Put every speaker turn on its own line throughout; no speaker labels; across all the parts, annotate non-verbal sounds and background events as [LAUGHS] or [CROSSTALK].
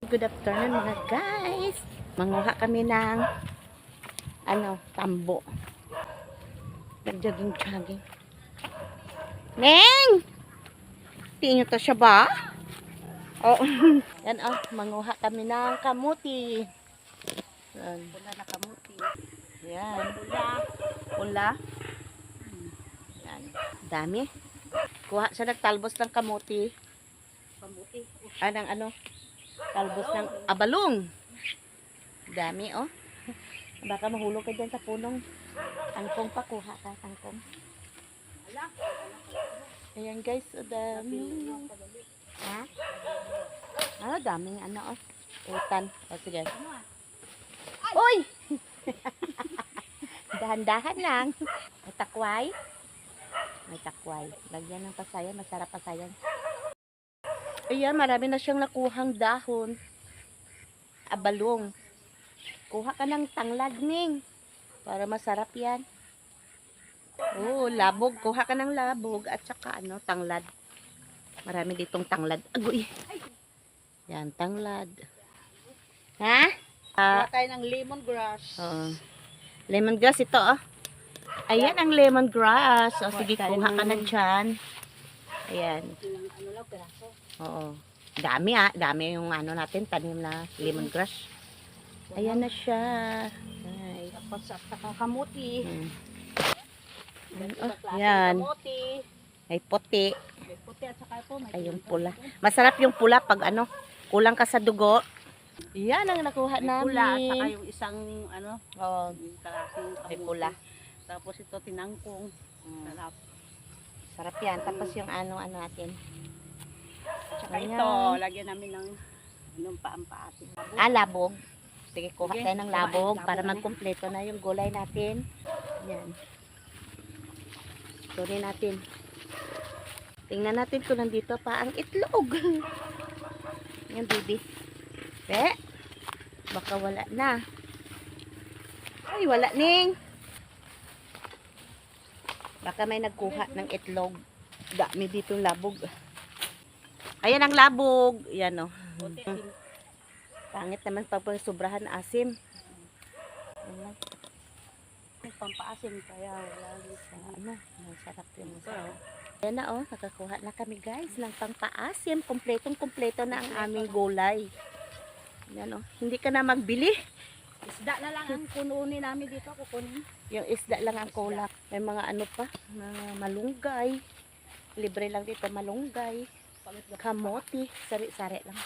Good afternoon mga guys. Manguha kami ng ano, tambo. Nag-jogging-jogging. Neng! Tingin to siya ba? Oh, [LAUGHS] yan oh, manguha kami ng kamuti. Yan.
Pula na kamuti.
Yan.
Pula.
Pula. Yan. Dami. Kuha siya nagtalbos ng kamuti.
Kamuti.
Anang ano? Talbos ng abalong. Dami, oh. Baka mahulog ka dyan sa punong. Tangkong pa, kuha ka, tangkong. Ayan guys, ang dami. Ha? Ano, daming ano, oh. Utan. O, sige. Uy! [LAUGHS] Dahan-dahan lang. May takway. May takway. Lagyan ng pasayan. Masarap pasayan. Ayan, marami na siyang nakuhang dahon. Abalong. Kuha ka ng tanglad, Ning. Para masarap yan. Oh, labog. Kuha ka ng labog at saka ano, tanglad. Marami ditong tanglad. Agoy. Yan, tanglad. Ha? Ah,
Kuha tayo ng lemongrass.
Oo. Lemongrass ito, oh. Ayan ang lemongrass. O, sige,
tayo
kuha ka
ng-
na dyan. Ayan.
Peraso.
Oo. Dami ah. Dami yung ano natin, tanim na lemongrass. Ayan na siya. Ay.
Tapos at saka kamuti.
Hmm. Oh, yan. May puti.
May puti at saka ito. May
Ay, yung pula. Masarap yung pula pag ano, kulang ka sa dugo. Yan ang nakuha
May
namin.
pula at saka yung isang ano,
Oo.
yung kalasing kamuti.
May pula.
Tapos ito tinangkong.
Mm.
Sarap.
Sarap yan. Tapos yung ano, ano natin.
Tsaka
Ayan.
ito, lagyan namin ng anong paampaatin.
Ah, labog. Sige, kuha
Sige,
tayo ng labog
labog
para
na.
magkumpleto na yung gulay natin. Yan. Kunin natin. Tingnan natin kung nandito pa ang itlog. [LAUGHS] Yan, baby. Pe, baka wala na. Ay, wala ning. Baka may nagkuha ng itlog. Dami dito labog. Ayan ang labog. Yan, oh.
Puti.
Pangit naman pag sobrahan asim. Ayan.
May pampaasim kaya wala.
Sa ano, masarap yun.
Ito,
Masarap. Ayan na oh, nakakuha na kami guys ng pangpaasim. Kompletong kompleto na ang aming gulay. Ayan oh, hindi ka na magbili.
Isda na lang ang kununin namin dito. Kukunin.
Yung isda lang ang kulak. May mga ano pa, mga malunggay. Libre lang dito malunggay. Kamote, sari-sari lang.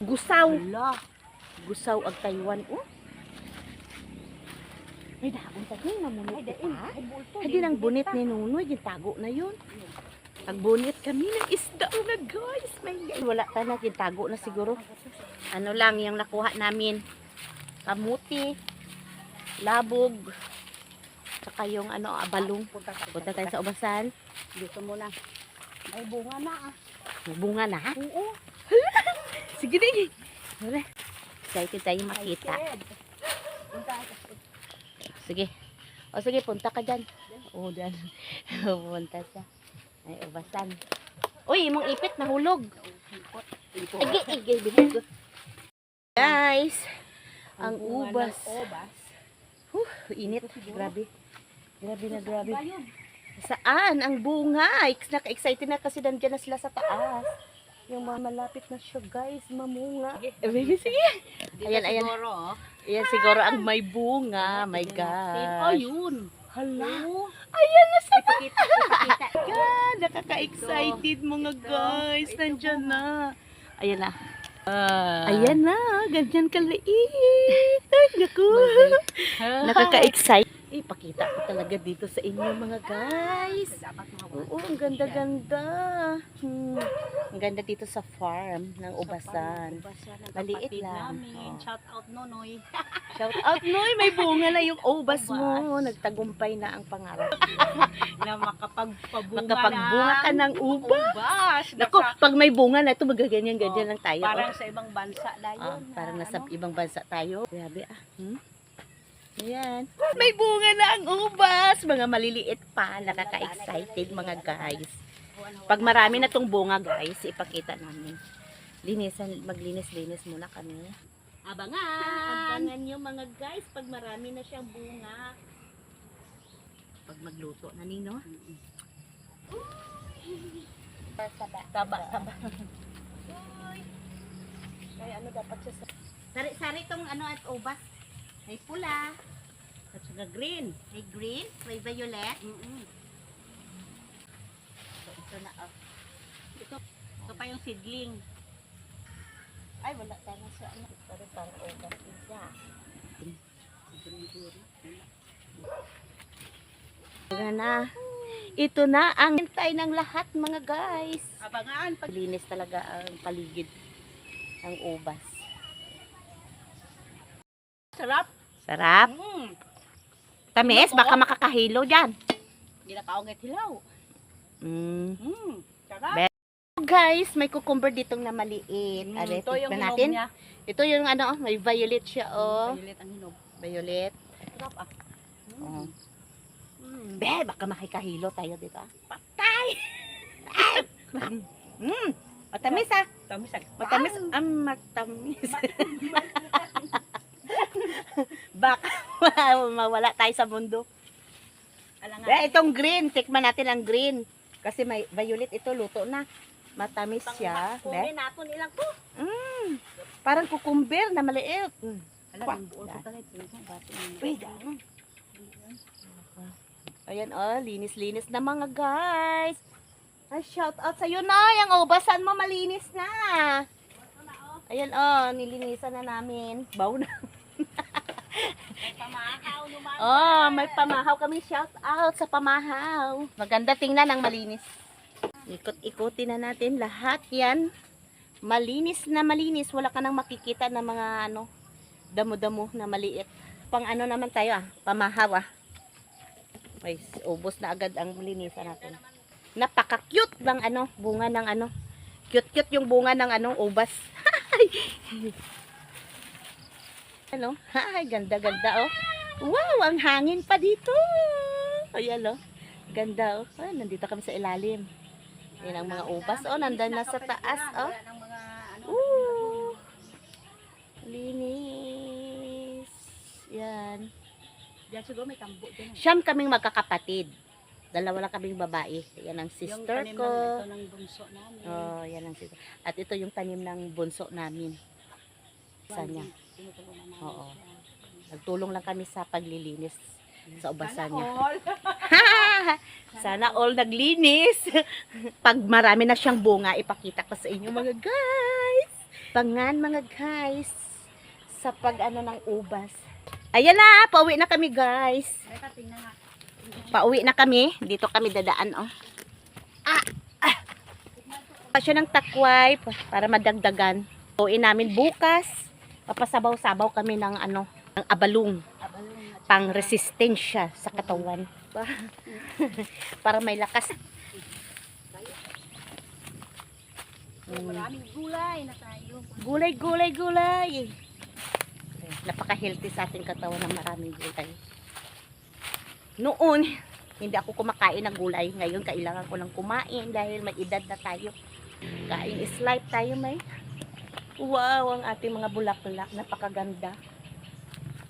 Gusaw.
Wala.
Gusaw ang Taiwan. Oh. May daon pa din, mamunod
Ay. Ay, bulto.
Hindi lang bunit ni Nunoy, yung tago na yun. Nagbunit kami ng isda na guys. May wala pa na, yung tago na siguro. Ano lang yung nakuha namin. Kamuti, labog, saka yung ano, abalong.
Ka.
Punta tayo sa ubasan.
Dito muna. May bunga na ah.
Bunga na.
Oo. [LAUGHS]
Sige na Wala. Excited tayo makita. Sige. O sige, punta ka dyan. O, dyan. [LAUGHS] punta siya. Ay, ubasan. Uy, imong ipit nahulog. Igi, binig ko. Guys, ang ubas.
Ubas.
Huh, init. Grabe. Grabe na grabe. Saan? Ang bunga. Ex- Naka-excited na kasi nandiyan na sila sa taas. Yung mga malapit na siya, guys. Mamunga. Eh, [LAUGHS] sige.
Dito
Ayan, ayan.
siguro, oh.
Ayan siguro ang may bunga. My
Oh,
God.
yun.
Hala.
Oo.
Ayan na sa
ipakita. [LAUGHS]
God, nakaka-excited mga guys.
bunga.
na. Ayan na.
Ah.
Ayan na. Ganyan kaliit. Ay, naku. [LAUGHS] Nakaka-excite. Ipakita ko talaga dito sa inyo mga guys. Oo, ang ganda-ganda. Hmm. Ang ganda dito sa farm ng ubasan. Maliit lang. Oh.
Shout out Nonoy. [LAUGHS]
Shout out, Noy. May bunga na yung ubas mo. Nagtagumpay na ang pangarap. [LAUGHS]
na makapagpabunga
Makapagbuka ka ng ubas.
ubas.
Naku,
Nasa-
pag may bunga na ito, magaganyan-ganyan
Oh,
lang tayo.
Parang
oh.
sa ibang bansa
Ah,
yun.
parang
na
nasa
ano,
ibang bansa tayo. Grabe ah. Hmm? Ayan. May bunga na ang ubas. Mga maliliit pa. Nakaka-excited mga guys. Pag marami na tong bunga guys, ipakita namin. linisan, maglinis-linis muna kami.
Abangan!
Abangan nyo mga guys pag marami na siyang bunga. Pag magluto na nino.
Taba.
Taba, taba. Kaya ano dapat siya sa... Sari-sari tong ano at ubas. May pula. At saka green. May green, may violet.
Mm-mm.
So, ito na oh.
Ito, ito pa yung seedling.
Ay, wala tayo sa ano. Ito rin parang din siya. Ito na. Ito na ang hintay ng lahat mga guys.
Abangan! Pag
Linis talaga ang paligid ng ubas.
Sarap.
Sarap.
Mm.
Tamis,
Ano po?
baka makakahilo dyan.
Ginakaong hilaw.
Mm.
Mm. Sarap.
Be- Guys, may cucumber ditong na maliit.
Mm,
Are,
ito yung
tikman
hinog
natin.
niya.
Ito yung ano, may violet siya, oh.
Violet ang hinog.
Violet.
Sarap ah.
Oh.
Mm.
Be, baka makikahilo tayo dito. ah.
Patay!
Mm. Matamis ah.
Tamis ah.
Matamis. Ah, matamis. [LAUGHS] [LAUGHS] baka mawala tayo sa mundo.
Alangan.
Be, itong green, tikman natin ang green. Kasi may violet ito, luto na. Matamis siya. Be.
Kunin natin ilang po.
Mm. Parang kukumber na maliit. Mm.
Alam, yung buo ko talaga.
Dami. Ayan oh, linis-linis na mga guys. Ay, shout out sa'yo na. Yung ubasan mo malinis na. Ayan oh, nilinisan na namin. Baw na. [LAUGHS] Oh, may pamahaw kami. Shout out sa pamahaw. Maganda tingnan ang malinis. Ikot-ikutin na natin lahat yan. Malinis na malinis. Wala ka nang makikita na mga ano, damo-damo na maliit. Pang ano naman tayo ah, pamahaw ah. Ay, ubos na agad ang linisan natin. Napaka-cute ng ano, bunga ng ano. Cute-cute yung bunga ng ano, ubas. [LAUGHS] Ano? Ay, ganda-ganda oh. Wow, ang hangin pa dito. Ayan oh. Ganda oh. Ah, nandito kami sa ilalim. Yan ang mga ubas oh, nandan na sa taas oh. Ooh. Linis. Yan. Siyam kaming magkakapatid. Dalawa lang kaming babae. Yan ang
Yung
sister
tanim
ko.
ng- Ito ng bunso namin.
Oh, yan ang sister. At ito yung tanim ng bunso namin. Sa niya.
Tinutulungan namin
Oo.
siya.
Nagtulong lang kami sa paglilinis sa ubasan
Sana
niya.
all. [LAUGHS]
Sana all naglinis. [LAUGHS] Pag marami na siyang bunga, ipakita ko sa inyo mga guys. Pangan mga guys. Sa pag ano ng ubas. Ayan na, pauwi na kami guys.
Teka, tingnan nga.
Pauwi na kami. Dito kami dadaan oh. Ah! ah. Pasyo ng takway pa- para madagdagan. Pauwi namin bukas. Papasabaw-sabaw kami ng ano, ng abalong
Abalong
pang resistensya sa katawan. [LAUGHS] para may lakas.
So, maraming gulay na tayo.
Gulay, gulay, gulay. Napaka-healthy sa ating katawan ng maraming gulay. Noon, hindi ako kumakain ng gulay. Ngayon, kailangan ko lang kumain dahil may edad na tayo. Kain is life tayo, may. Wow, ang ating mga bulaklak. Napakaganda.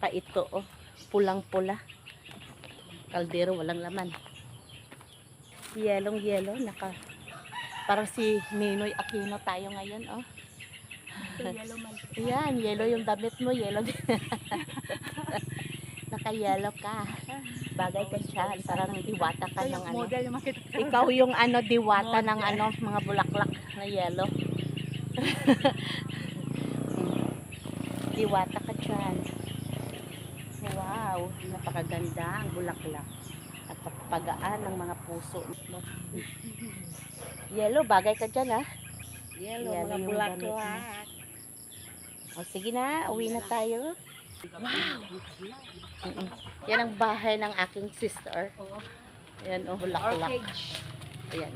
Pa ito, oh. Pulang-pula. Kaldero, walang laman. Yelong yellow, naka parang si Ninoy Aquino tayo ngayon, oh.
Yellow [LAUGHS] man.
Yan, yellow yung damit mo, yellow din. [LAUGHS] Naka-yellow ka. Bagay ka siya, parang diwata ka ng ano. Ikaw yung ano, diwata ng ano, mga bulaklak na yellow. [LAUGHS] diwata ka dyan. Wow, napakaganda ang bulaklak. At pagaan ng mga puso. Yellow, bagay ka dyan ah.
Yellow,
Yellow
mga bulaklak.
O sige na, uwi na tayo. Wow! Mm-mm. Yan ang bahay ng aking sister. Ayan, oh, bulaklak. Ayan.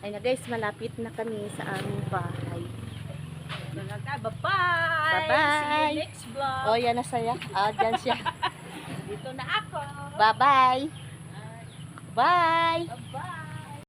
Ay na guys, malapit na kami sa aming bahay.
Bye-bye!
Bye-bye!
See you next vlog!
Oh, yan na saya. Ah, dyan siya. [LAUGHS]
Dito na ako!
Bye-bye! Bye!
Bye-bye!